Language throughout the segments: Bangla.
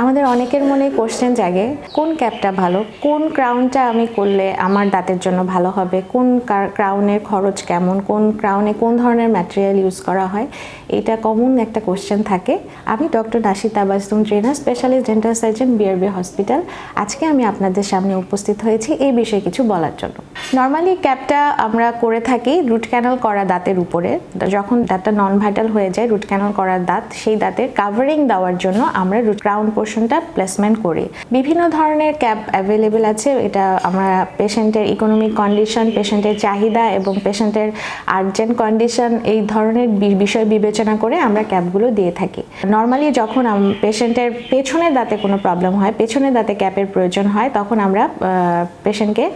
আমাদের অনেকের মনে কোশ্চেন জাগে, কোন ক্যাপটা ভালো? কোন ক্রাউনটা আমি করলে আমার দাঁতের জন্য ভালো হবে? কোন ক্রাউনের খরচ কেমন? কোন ক্রাউনে কোন ধরনের ম্যাটেরিয়াল ইউজ করা হয়? এটা কমন একটা কোশ্চেন থাকে। আমি doctor Nasid Tabassum trainer specialist dental surgeon BRB hospital আজকে আমি আপনাদের সামনে উপস্থিত হয়েছি এই বিষয়ে কিছু বলার জন্য। নর্মালি ক্যাপটা আমরা করে থাকি রুট ক্যানাল করা দাঁতের উপরে। যখন দাঁতটা নন ভাইটাল হয়ে যায় রুট ক্যানাল করার দাঁত, সেই দাঁতের কাভারিং দেওয়ার জন্য আমরা রুট ক্রাউন পোর্শনটা প্লেসমেন্ট করি। বিভিন্ন ধরনের ক্যাপ অ্যাভেলেবেল আছে, এটা আমরা পেশেন্টের ইকোনমিক কন্ডিশন পেশেন্টের চাহিদা এবং পেশেন্টের আর্জেন্ট কন্ডিশন এই ধরনের বিষয় বিবেচনা করে আমরা ক্যাপগুলো দিয়ে থাকি। নর্মালি যখন পেশেন্টের পেছনের দাঁতে কোনো প্রবলেম হয়, পেছনের দাঁতে ক্যাপের প্রয়োজন হয়, তখন আমরা পেশেন্টকে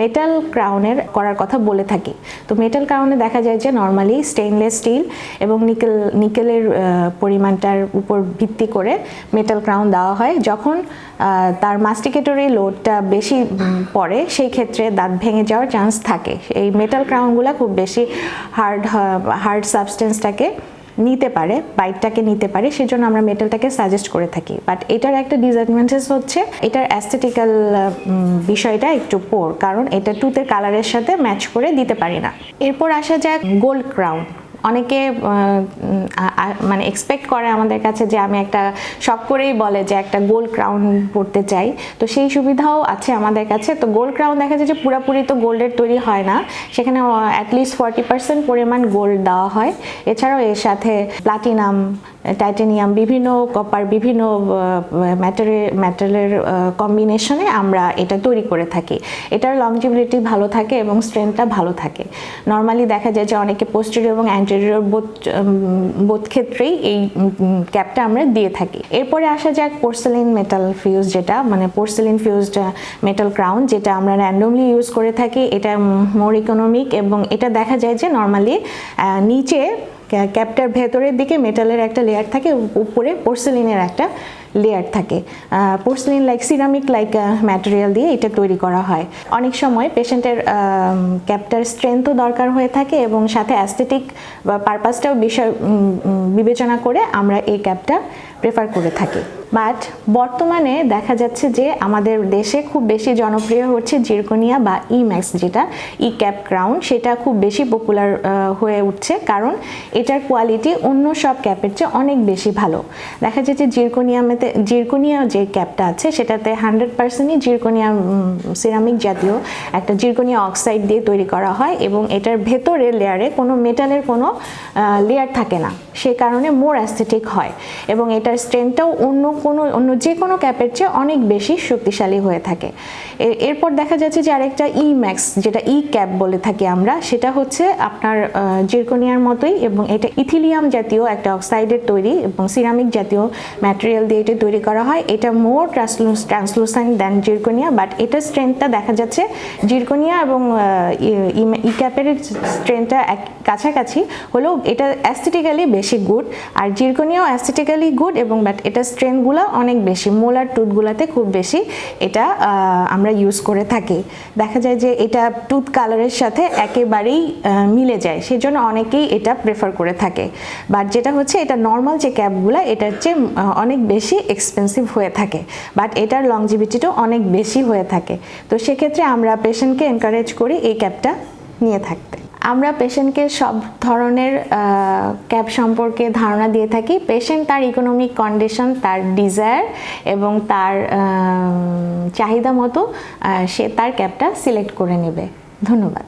মেটাল ক্রাউনের করার কথা বলে থাকি। তো মেটাল ক্রাউনে দেখা যায় যে নর্মালি স্টেইনলেস স্টিল এবং নিকেল নিকেলের পরিমাণটার উপর ভিত্তি করে মেটাল ক্রাউন দেওয়া হয়, যখন তার মাস্টিকেটরি লোডটা বেশি পড়ে, সেই ক্ষেত্রে দাঁত ভেঙে যাওয়ার চান্স থাকে। এই মেটাল ক্রাউনগুলো খুব বেশি হার্ড হার্ড সাবস্টেন্সটাকে নিতে পারে বাইটটাকে নিতে পারে, সেজন্য আমরা মেটালটাকে সাজেস্ট করে থাকি। বাট এটার একটা ডিসঅ্যাডভান্টেজ হচ্ছে, এটার অ্যাস্থেটিক্যাল বিষয়টা একটু পোর কারণ এটা টুথের কালারের সাথে ম্যাচ করে দিতে পারি না। এরপর আসা যাক গোল্ড ক্রাউন অনেকে মানে এক্সপেক্ট করে আমাদের কাছে যে আমি একটা শখ করেই বলে যে একটা গোল্ড ক্রাউন পড়তে চাই। তো সেই সুবিধাও আছে আমাদের কাছে। তো গোল্ড ক্রাউন দেখা যায় যে পুরাপুরি তো গোল্ডের তৈরি হয় না। সেখানে অ্যাটলিস্ট ফর্টি পার্সেন্ট পরিমাণ গোল্ড দেওয়া হয়। এছাড়াও এর সাথে প্লাটিনাম টাইটেনিয়াম বিভিন্ন কপার বিভিন্ন ম্যাটেরিয়াল ম্যাটেরিয়ালের কম্বিনেশনে আমরা এটা তৈরি করে থাকি। এটার লংজিবিলিটি ভালো থাকে এবং স্ট্রেংথটা ভালো থাকে। নর্মালি দেখা যায় যে অনেকে পোস্টেরিয়র এবং অ্যান্টেরিয়র বোধ বোধ ক্ষেত্রেই এই ক্যাপটা আমরা দিয়ে থাকি। এরপরে আসা যাক পোর্সেলিন মেটাল ফিউজ যেটা মানে পোর্সেলিন ফিউজড মেটাল ক্রাউন যেটা আমরা র্যান্ডমলি ইউজ করে থাকি। এটা মোর ইকোনমিক এবং এটা দেখা যায় যে নর্মালি নিচে ক্যা- ক্যাপটার ভেতরের দিকে মেটালের একটা লেয়ার থাকে উপরে পোর্সেলিনের একটা লেয়ার থাকে। Porcelain like ceramic like material দিয়ে এটা তৈরি করা হয়। অনেক সময় পেশেন্টের ক্যাপটার স্ট্রেংথও দরকার হয়ে থাকে এবং সাথে অ্যাস্থেটিক বা পারপাসটাও বিষয় বিবেচনা করে আমরা এই ক্যাপটা প্রেফার করে থাকি। বাট বর্তমানে দেখা যাচ্ছে যে আমাদের দেশে খুব বেশি জনপ্রিয় হচ্ছে জিরকোনিয়া বা ই ম্যাক্স যেটা ই ক্যাপ ক্রাউন সেটা খুব বেশি পপুলার হয়ে উঠছে। কারণ এটার কোয়ালিটি অন্য সব ক্যাপের চেয়ে অনেক বেশি ভালো। দেখা যাচ্ছে জিরকোনিয়ামেতে, জিরকোনিয়া যে ক্যাপটা আছে, সেটাতে হান্ড্রেড পার্সেন্টই জিরকোনিয়া সিরামিক জাতীয় একটা জিরকোনিয়া অক্সাইড দিয়ে তৈরি করা হয় এবং এটার ভেতরের লেয়ারে কোনো মেটালের কোনো লেয়ার থাকে না। সে কারণে মোর অ্যাস্থেটিক হয়। এবং এটার স্ট্রেংথটাও অন্য কোনো অন্য যে কোনো ক্যাপের চেয়ে অনেক বেশি শক্তিশালী হয়ে থাকে। এরপর দেখা যাচ্ছে যে আরেকটা ই ম্যাক্স যেটা ই ক্যাপ বলে থাকি আমরা, সেটা হচ্ছে আপনার জিরকোনিয়ার মতোই এবং এটা ইথিলিয়াম জাতীয় একটা অক্সাইডের তৈরি এবং সিরামিক জাতীয় ম্যাটেরিয়াল দিয়ে এটা তৈরি করা হয়। এটা more translucent than zirconia but এটার স্ট্রেংথটা দেখা যাচ্ছে জিরকোনিয়া এবং ই ক্যাপের স্ট্রেংথটা এক, কাছাকাছি হলেও এটা অ্যাস্থেটিক্যালি বেশি গুড আর জিরকোনিয়াও অ্যাস্থেটিক্যালি গুড এবং বাট এটা স্ট্রেংথগুলো অনেক বেশি, মোলার টুথগুলাতে খুব বেশি এটা আমরা ইউজ করে থাকি। দেখা যায় যে এটা টুথ কালারের সাথে একেবারেই মিলে যায় সেই জন্য অনেকেই এটা প্রেফার করে থাকে। বাট যেটা হচ্ছে, এটা নর্মাল যে ক্যাপগুলো এটার চেয়ে অনেক বেশি এক্সপেন্সিভ হয়ে থাকে। বাট এটার লংজিভিটিটাও অনেক বেশি হয়ে থাকে। তো সেক্ষেত্রে আমরা পেশেন্টকে এনকারেজ করি এই ক্যাপটা নিয়ে থাকতে। আমরা পেশেন্টকে সব ধরনের ক্যাব সম্পর্কে ধারণা দিয়ে থাকি। পেশেন্ট তার ইকোনমিক কন্ডিশন তার ডিজায়ার এবং তার চাহিদা মতো সে তার ক্যাবটা সিলেক্ট করে নেবে। ধন্যবাদ।